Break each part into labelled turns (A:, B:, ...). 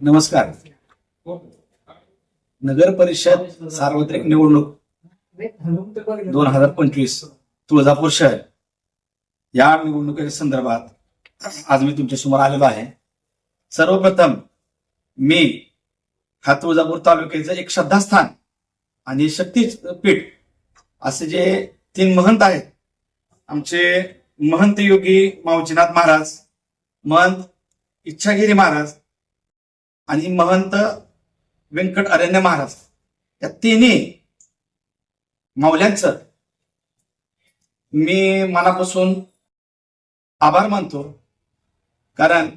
A: नमस्कार. नगर परिषद सार्वत्रिक निवडणूक दोन हजार पंचवीस तुळजापूर शहर. या निवडणुकीच्या संदर्भात आज मी तुमच्यासमोर आलेलो आहे. सर्वप्रथम मी हा तुळजापूर तालुक्याचं एक श्रद्धास्थान आणि शक्तीपीठ असे जे तीन महंत आहेत आमचे महंत योगी मावजीनाथ महाराज महंत इच्छागिरी महाराज आणि महंत व्यंकट अरण्य महाराज या तिन्ही माऊल्यांचं मी मनापासून आभार मानतो. कारण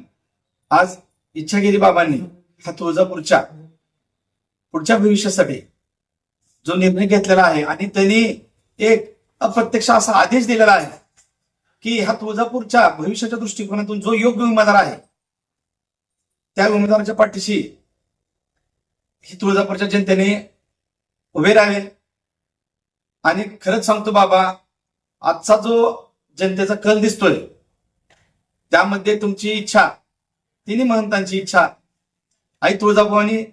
A: आज इच्छागिरी बाबांनी हा तुळजापूरच्या पुढच्या भविष्यासाठी जो निर्णय घेतलेला आहे आणि त्यांनी एक अप्रत्यक्ष असा आदेश दिलेला आहे की हा तुळजापूरच्या भविष्याच्या दृष्टिकोनातून जो योग्य उमेदवार आहे त्या उमेदवाराच्या पाठीशी ही तुळजापूरच्या जनतेने उभे राहावे आणि खरंच सांगतो बाबा आजचा जो जनतेचा कल दिसतोय त्यामध्ये तुमची इच्छा तिन्ही महंतांची इच्छा आई तुळजाभवानी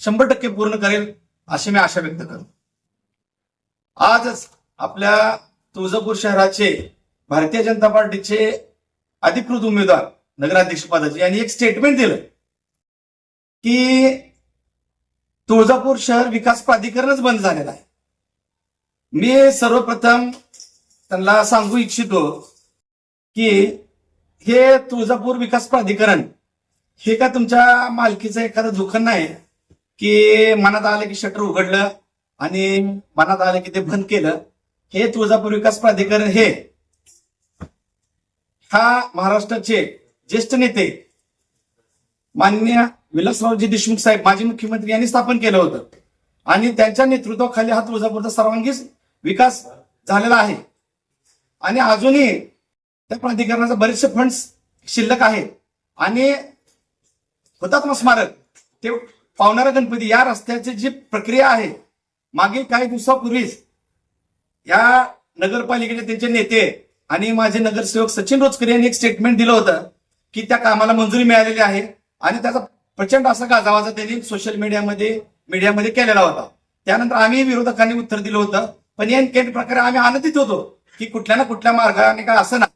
A: शंभर टक्के पूर्ण करेल अशी मी आशा व्यक्त करतो. आजच आपल्या तुळजापूर शहराचे भारतीय जनता पार्टीचे अधिकृत उमेदवार नगराध्यक्षपदाचे यांनी एक स्टेटमेंट दिलं. की तुळजापूर शहर विकास प्राधिकरणच बंद झालेलं आहे. मी सर्वप्रथम त्यांना सांगू इच्छितो की हे तुळजापूर विकास प्राधिकरण हे का तुमच्या मालकीचं एखादं दुकान नाही की मनात आलं की शटर उघडलं आणि मनात आलं की ते बंद केलं हे तुळजापूर विकास प्राधिकरण हे. हा महाराष्ट्राचे ज्येष्ठ नेते माननीय विलासरावजी देशमुख साहेब माजी मुख्यमंत्री यांनी स्थापन केलं होतं. आणि त्यांच्या नेतृत्वाखाली हा तुळजापूरचा सर्वांगीण विकास झालेला आहे. आणि अजूनही त्या प्राधिकरणाचे बरेचसे फंड्स शिल्लक आहेत. आणि हुतात्मा स्मारक ते पावणारा गणपती या रस्त्याची जी प्रक्रिया आहे मागील काही दिवसापूर्वीच या नगरपालिकेचे त्यांचे नेते आणि माझे नगरसेवक सचिन रोचकर यांनी एक स्टेटमेंट दिलं होतं की त्या कामाला मंजुरी मिळालेली आहे आणि त्याचा प्रचंड असा गाजावाजा त्यांनी सोशल मीडियामध्ये मीडियामध्ये केलेला होता. त्यानंतर आम्ही विरोधकांनी उत्तर दिलं होतं. पण या प्रकारे आम्ही आनंदित होतो की कुठल्या ना कुठल्या मार्गाने काय असं ना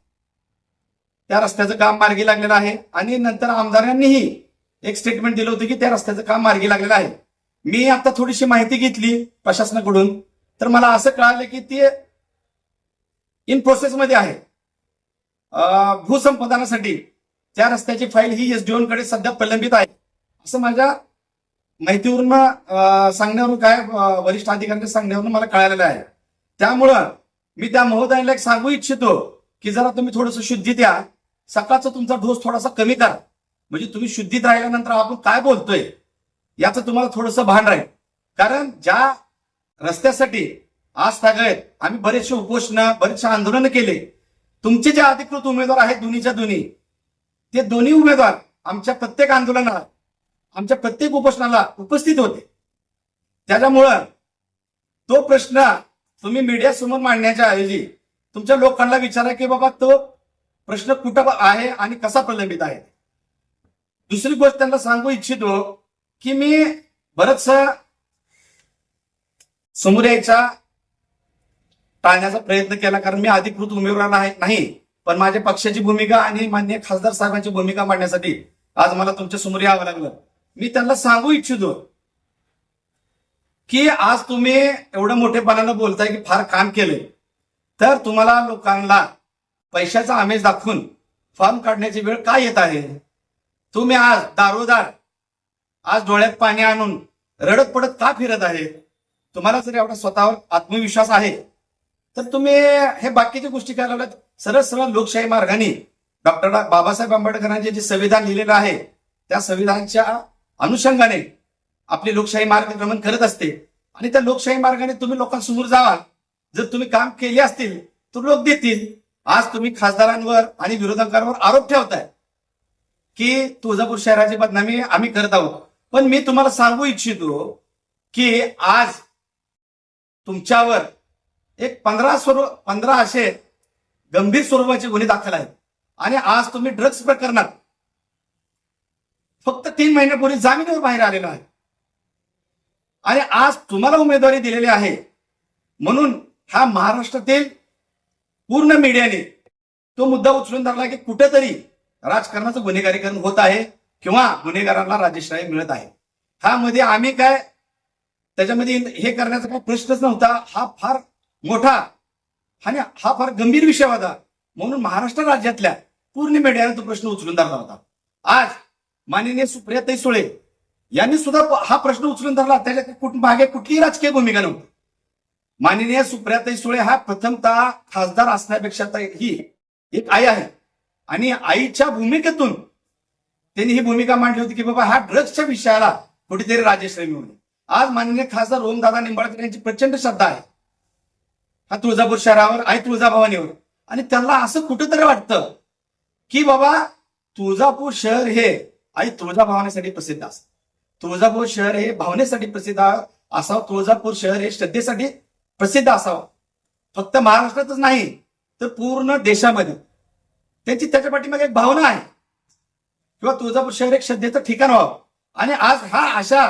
A: त्या रस्त्याचं काम मार्गी लागलेलं आहे. आणि नंतर आमदारांनीही एक स्टेटमेंट दिलं होतं की त्या रस्त्याचं काम मार्गी लागलेलं आहे. मी आता थोडीशी माहिती घेतली प्रशासनाकडून. तर मला असं कळालं की ते इन प्रोसेसमध्ये आहे. अं, भूसंपादनासाठी. त्या रस्त्याची फाईल ही एसडीओनकडे सध्या प्रलंबित आहे. असं माझ्या माहितीवरून सांगण्यावरून काय वरिष्ठ अधिकाऱ्यांच्या सांगण्यावरून मला कळालेलं आहे. त्यामुळं मी त्या महोदयांना एक सांगू इच्छितो की जरा तुम्ही थोडंसं शुद्धीत द्या सकाळचा तुमचा डोस थोडासा कमी करा. म्हणजे तुम्ही शुद्धीत राहिल्यानंतर आपण काय बोलतोय याचं तुम्हाला थोडंसं भान राहील. कारण ज्या रस्त्यासाठी आज तागत आम्ही बरेचसे उपोषण बरेचसे आंदोलन केले. तुमचे जे अधिकृत उमेदवार आहेत दोन्हीच्या दोन्ही ते दोन्ही उमेदवार आमच्या प्रत्येक आंदोलनात आमच्या प्रत्येक उपोषणाला उपस्थित होते. त्याच्यामुळं तो प्रश्न तुम्ही मीडिया समोर मांडण्याच्या ऐवजी तुमच्या लोकांना विचारा की बाबा तो प्रश्न कुठं आहे आणि कसा प्रलंबित आहे. दुसरी गोष्ट त्यांना सांगू इच्छितो की मी बरंच समोर यायचा टाळण्याचा प्रयत्न केला कारण मी अधिकृत उमेदवार नाही- नाही. पण माझ्या पक्षाची भूमिका आणि मान्य खासदार साहेबांची भूमिका मांडण्यासाठी आज मला तुमच्यासमोर यावं लागलं. मी त्यांना सांगू इच्छितो. की आज तुम्ही एवढं मोठेपणानं बोलताय की फार काम केले तर तुम्हाला लोकांना पैशाचा आमेज दाखवून फॉर्म काढण्याची वेळ का येत आहे? तुम्ही आज दारोदार आज डोळ्यात पाणी आणून रडत पडत का फिरत आहे? तुम्हाला जर एवढा स्वतःवर आत्मविश्वास आहे तर तुम्ही हे बाकीच्या गोष्टी काय लागल्यात सरळ सरळ लोकशाही मार्गाने डॉक्टर बाबासाहेब आंबेडकरांचे जे संविधान लिहिलेलं आहे त्या संविधानाच्या अनुषंगाने आपली लोकशाही मार्गक्रमण करत असते. आणि त्या लोकशाही मार्गाने तुम्ही लोकांसमोर जावा जर तुम्ही काम केले असतील तर लोक देतील. आज तुम्ही खासदारांवर आणि विरोधकांवर आरोप ठेवताय की तुळजापूर शहराची बदनामी आम्ही करत आहोत. पण मी तुम्हाला सांगू इच्छितो की आज तुमच्यावर एक पंधरा स्वरूप पंधरा असे गंभीर स्वरूपाचे गुन्हे दाखल आहेत. आणि आज तुम्ही ड्रग्स प्रकरणात फक्त तीन महिन्यापूर्वी जामिनावर बाहेर आलेला आहे. आणि आज तुम्हाला उमेदवारी दिलेली आहे. म्हणून हा महाराष्ट्रातील पूर्ण मीडियाने तो मुद्दा उचलून धरला की कुठेतरी राजकारणाचं गुन्हेगारीकरण होत आहे किंवा गुन्हेगारांना राजेशाही मिळत आहे. हा मध्ये आम्ही काय त्याच्यामध्ये हे करण्याचा काही प्रश्नच नव्हता. हा फार मोठा आणि हा फार गंभीर विषय होता. म्हणून महाराष्ट्र राज्यातल्या पूर्ण मीडियाने तो प्रश्न उचलून धरला होता. आज माननीय सुप्रियाताई सुळे यांनी सुद्धा हा प्रश्न उचलून धरला. त्याच्या कुठ- मागे कुठलीही राजकीय भूमिका नव्हती. माननीय सुप्रियाताई सुळे हा प्रथमतः खासदार असण्यापेक्षा तर ही एक आई आहे. आणि आईच्या भूमिकेतून त्यांनी ही भूमिका मांडली होती की बाबा हा ड्रग्सच्या विषयाला कुठेतरी राजेश्री मिळून आज माननीय खासदार ओमदादा निंबाळकर यांची प्रचंड श्रद्धा आहे. हा तुळजापूर शहरावर आई तुळजाभवानीवर. आणि त्यांना असं कुठंतरी वाटतं की बाबा तुळजापूर शहर हे आई भावनेसाठी प्रसिद्ध असत तुळजापूर शहर हे भावनेसाठी प्रसिद्ध असावं. तुळजापूर शहर हे श्रद्धेसाठी प्रसिद्ध असावं. फक्त महाराष्ट्रातच नाही तर पूर्ण देशामध्ये. त्यांची त्याच्या पाठीमागे एक भावना आहे. किंवा तुळजापूर शहर एक श्रद्धेचं ठिकाण व्हावं. आणि आज हा अशा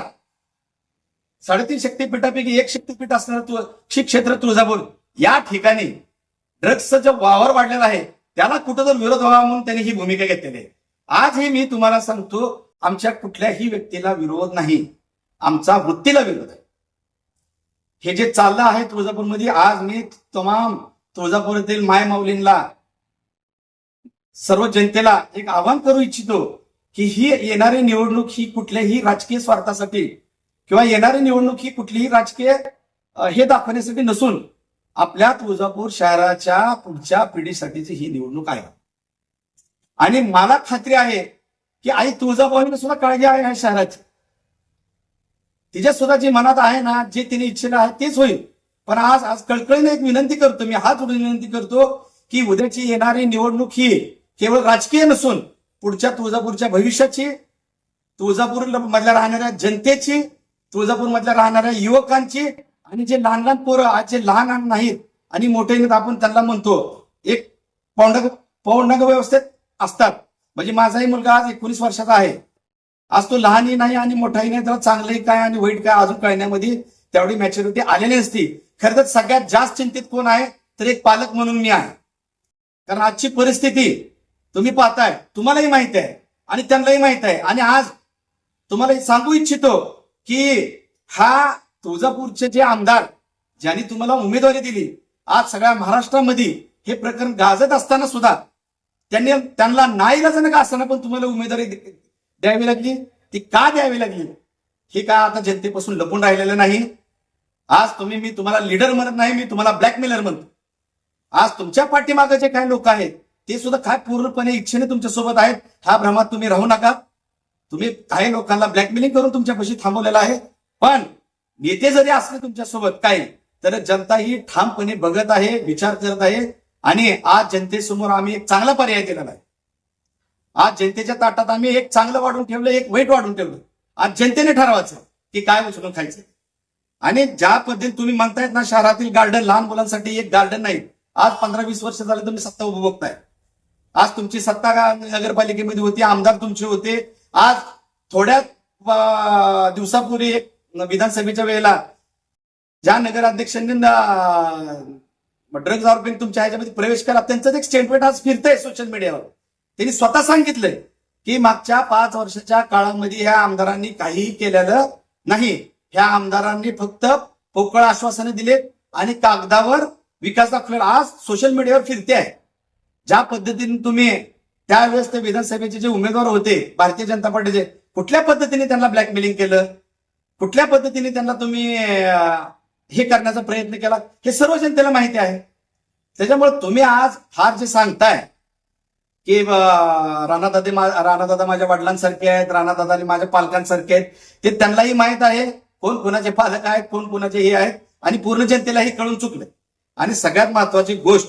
A: साडेतीन शक्तीपीठापैकी एक शक्तीपीठ असणारं तु श्री क्षेत्र तुळजापूर या ठिकाणी ड्रग्सचं जो वावर वाढलेला आहे त्याला कुठं जर विरोध व्हावा म्हणून त्यांनी ही भूमिका घेतलेली आहे. आजही मी तुम्हाला सांगतो आमच्या कुठल्याही व्यक्तीला विरोध नाही. आमचा वृत्तीला विरोध आहे. हे जे चाललं आहे तुळजापूरमध्ये आज मी तमाम तुळजापूरातील माय माऊलींना सर्व जनतेला एक आवाहन करू इच्छितो की ही येणारी निवडणूक ही कुठल्याही राजकीय स्वार्थासाठी किंवा येणारी निवडणूक ही कुठलीही राजकीय हे दाखवण्यासाठी नसून आपल्या तुळजापूर शहराच्या पुढच्या पिढीसाठीची ही निवडणूक आहे. आणि मला खात्री आहे की आई तुळजाभवानीला सुद्धा काळजी आहे या शहराची. तिच्या सुद्धा जी मनात आहे ना जे तिने इच्छेला आहे तेच होईल. पण आज आज कळकळीने एक विनंती करतो मी हाच विनंती करतो की उद्याची येणारी निवडणूक ही केवळ राजकीय नसून पुढच्या तुळजापूरच्या भविष्याची तुळजापूर मधल्या राहणाऱ्या जनतेची तुळजापूर मधल्या राहणाऱ्या युवकांची आणि जे लहान लहान पोरं आज जे लहान नाहीत आणि मोठे आपण त्यांना म्हणतो एक पौंड पौंडग व्यवस्थेत असतात. म्हणजे माझाही मुलगा आज एकोणीस वर्षाचा आहे. आज तो लहानही नाही आणि मोठाही नाही त्याला चांगलंही काय आणि वाईट काय अजून कळण्यामध्ये तेवढी मॅच्युरिटी आलेली नसती. खरं तर सगळ्यात जास्त चिंतित कोण आहे? तर एक पालक म्हणून मी आहे. कारण आजची परिस्थिती तुम्ही पाहताय तुम्हालाही माहीत आहे आणि त्यांनाही माहीत आहे. आणि आज तुम्हाला सांगू इच्छितो की हा तुळजापूरचे जे आमदार ज्यांनी तुम्हाला उमेदवारी दिली आज सगळ्या महाराष्ट्रामध्ये हे प्रकरण गाजत असताना सुद्धा त्यांनी त्यांना नाईलाजानं का असताना पण तुम्हाला उमेदवारी द्यावी लागली? ती का द्यावी लागली? हे का आता जनतेपासून लपून राहिलेलं नाही. आज तुम्ही मी तुम्हाला लीडर म्हणत नाही मी तुम्हाला ब्लॅकमेलर म्हणतो. आज तुमच्या पाठीमागे जे काही लोक आहेत ते सुद्धा काय पूर्णपणे इच्छेने तुमच्यासोबत आहेत ह्या भ्रमात तुम्ही राहू नका. तुम्ही काही लोकांना ब्लॅकमेलिंग करून तुमच्यापाशी थांबवलेलं आहे. पण नेते जरी असले तुमच्यासोबत काही तर जनता ही ठामपणे बघत आहे विचार करत आहे. आणि आज जनतेसमोर आम्ही एक चांगला पर्याय दिलेला आहे. आज जनतेच्या ताटात आम्ही एक चांगलं वाढून ठेवलं एक वाईट वाढून ठेवलं. आज जनतेने ठरवायचं की काय उचलून खायचं. आणि ज्या पद्धतीने तुम्ही म्हणतायत ना शहरातील गार्डन लहान मुलांसाठी एक गार्डन नाही. आज पंधरा वीस वर्ष झाले तुम्ही सत्ता उपभोगताय आज तुमची सत्ता नगरपालिकेमध्ये होती आमदार तुमचे होते. आज थोड्या दिवसापूर्वी एक विधानसभेच्या वेळेला ज्या नगराध्यक्षांनी ड्रग्ज आरोपी तुमच्या ह्याच्यामध्ये प्रवेश केला त्यांचं एक स्टेटमेंट आज फिरतंय सोशल मीडियावर त्यांनी स्वतः सांगितलंय की मागच्या पाच वर्षाच्या काळामध्ये ह्या आमदारांनी काहीही केलेलं नाही. ह्या आमदारांनी फक्त पोकळ आश्वासने दिलेत आणि कागदावर विकास दाखवलेला आज सोशल मीडियावर फिरते आहे. ज्या पद्धतीने तुम्ही त्यावेळेस ते विधानसभेचे जे उमेदवार होते भारतीय जनता पार्टीचे कुठल्या पद्धतीने त्यांना ब्लॅकमेलिंग केलं? कुठल्या पद्धतीने त्यांना तुम्ही हे करण्याचा प्रयत्न केला. हे सर्व जनतेला माहिती आहे. त्याच्यामुळे तुम्ही आज फार जे सांगताय की राणादादे राणादादा माझ्या वडिलांसारखे आहेत राणादादा माझ्या पालकांसारखे आहेत ते त्यांनाही माहीत आहे कोण कोणाचे पालक आहेत कोण कोणाचे हे आहेत आणि पूर्ण जनतेला हे कळून चुकलंय. आणि सगळ्यात महत्वाची गोष्ट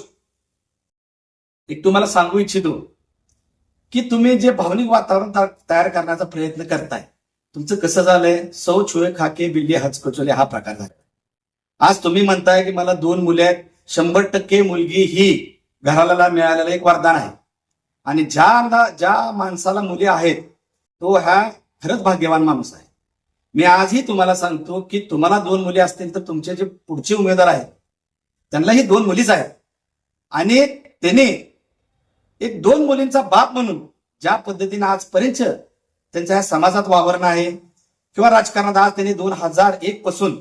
A: एक तुम्हाला सांगू इच्छितो की तुम्ही जे भावनिक वातावरण तयार करण्याचा प्रयत्न करताय तुमचं कसं झालंय? सौ छुए खाके बिल्ली हचकचोले हा प्रकार झाला. आज तुम्ही म्हणताय की मला दोन मुले आहेत. शंभर टक्के मुलगी ही घराला मिळालेलं एक वरदान आहे. आणि ज्या ज्या माणसाला मुली आहेत तो हा खरंच भाग्यवान माणूस आहे. मी आजही तुम्हाला सांगतो की तुम्हाला दोन मुली असतील तर तुमचे जे पुढचे उमेदवार आहेत त्यांना ही दोन मुलीच आहेत. आणि त्याने एक दोन मुलींचा बाप म्हणून ज्या पद्धतीने आजपर्यंत त्यांच्या समाजात वावरणं आहे किंवा राजकारणात आज त्यांनी दोन हजार एक पासून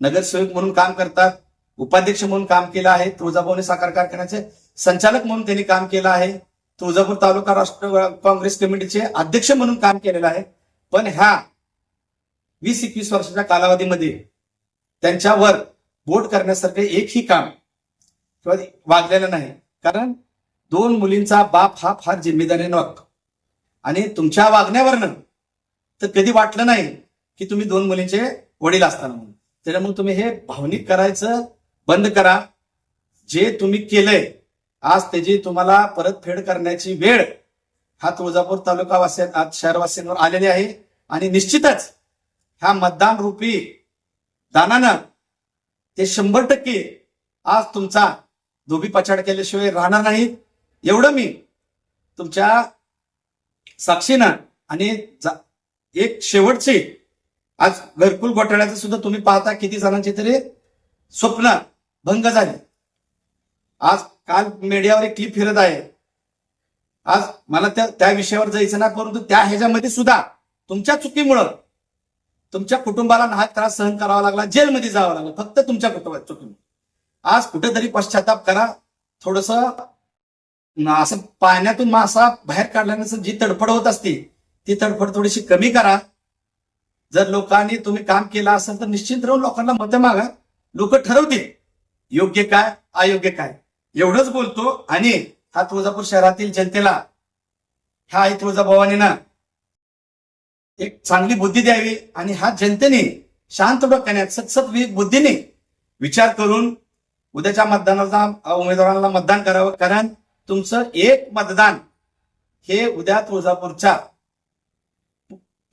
A: नगरसेवक म्हणून काम करतात उपाध्यक्ष म्हणून काम केलं आहे तुळजाभवानी साखर कारखान्याचे संचालक म्हणून त्यांनी काम केलं आहे तुळजापूर तालुका राष्ट्र काँग्रेस कमिटीचे अध्यक्ष म्हणून काम केलेलं आहे. पण ह्या वीस एकवीस वर्षाच्या कालावधीमध्ये त्यांच्यावर बोट करण्यासारखे एकही काम किंवा वागलेलं नाही. कारण दोन मुलींचा बाप हा फार जिम्मेदारीने वागतो. आणि तुमच्या वागण्यावरनं तर कधी वाटलं नाही की तुम्ही दोन मुलींचे वडील असताना म्हणून. त्याच्यामुळे तुम्ही हे भावनिक करायचं बंद करा. जे तुम्ही केलंय आज त्याची तुम्हाला परतफेड करण्याची वेळ हा तुळजापूर तालुका वासिया आज शहरवासियांवर आलेली आहे. आणि निश्चितच ह्या मतदान रूपी दानानं ते शंभर टक्के आज तुमचा धोबी पछाड केल्याशिवाय राहणार नाही. एवढं मी तुमच्या साक्षीनं आणि जा- एक शेवटची आज घरकुल घोटाळ्याचं सुद्धा तुम्ही पाहता किती जणांचे तरी स्वप्न भंग झाले. आज काल मीडियावर एक क्लिप फिरत आहे. आज मला त्या त्या विषयावर जायचं ना परंतु त्या ह्याच्यामध्ये सुद्धा तुमच्या चुकीमुळं तुमच्या कुटुंबाला नाहक त्रास सहन करावा लागला जेलमध्ये जावं लागलं फक्त तुमच्या कुटुंबात चुकीमुळे आज कुठेतरी पश्चाताप करा थोडस असं पाण्यातून मासा बाहेर काढल्यानंतर जी तडफड होत असते ती तडफड थोडीशी कमी करा. जर लोकांनी तुम्ही काम केलं असेल तर निश्चित राहून लोकांना मत मागा. लोक ठरवतील. योग्य काय अयोग्य काय. एवढंच बोलतो आणि हा तुळजापूर शहरातील जनतेला ह्या आई तुळजाभवानीनं एक चांगली बुद्धी द्यावी आणि हा जनतेने शांत डोक्याने सतसत बुद्धीने विचार करून उद्याच्या मतदानाचा उमेदवारांना मतदान करावं. कारण तुमचं एक मतदान हे उद्या तुळजापूरच्या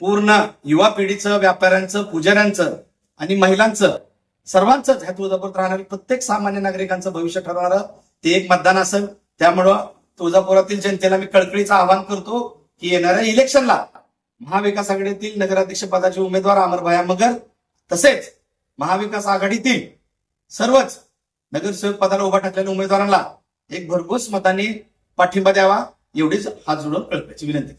A: पूर्ण युवा पिढीचं व्यापाऱ्यांचं पुजाऱ्यांचं आणि महिलांचं सर्वांचंच ह्या तुळजापूरात राहणाऱ्या प्रत्येक सामान्य नागरिकांचं भविष्य ठरवणारं ते एक मतदान असेल. त्यामुळं तुळजापुरातील जनतेला मी कळकळीचं आवाहन करतो की येणाऱ्या इलेक्शनला महाविकास आघाडीतील नगराध्यक्ष पदाचे उमेदवार अमरभाया मगर तसेच महाविकास आघाडीतील सर्वच नगरसेवक पदाला उभा टाकलेल्या उमेदवारांना एक भरघोस मताने पाठिंबा द्यावा एवढीच हात जोडून कळकळीची विनंती.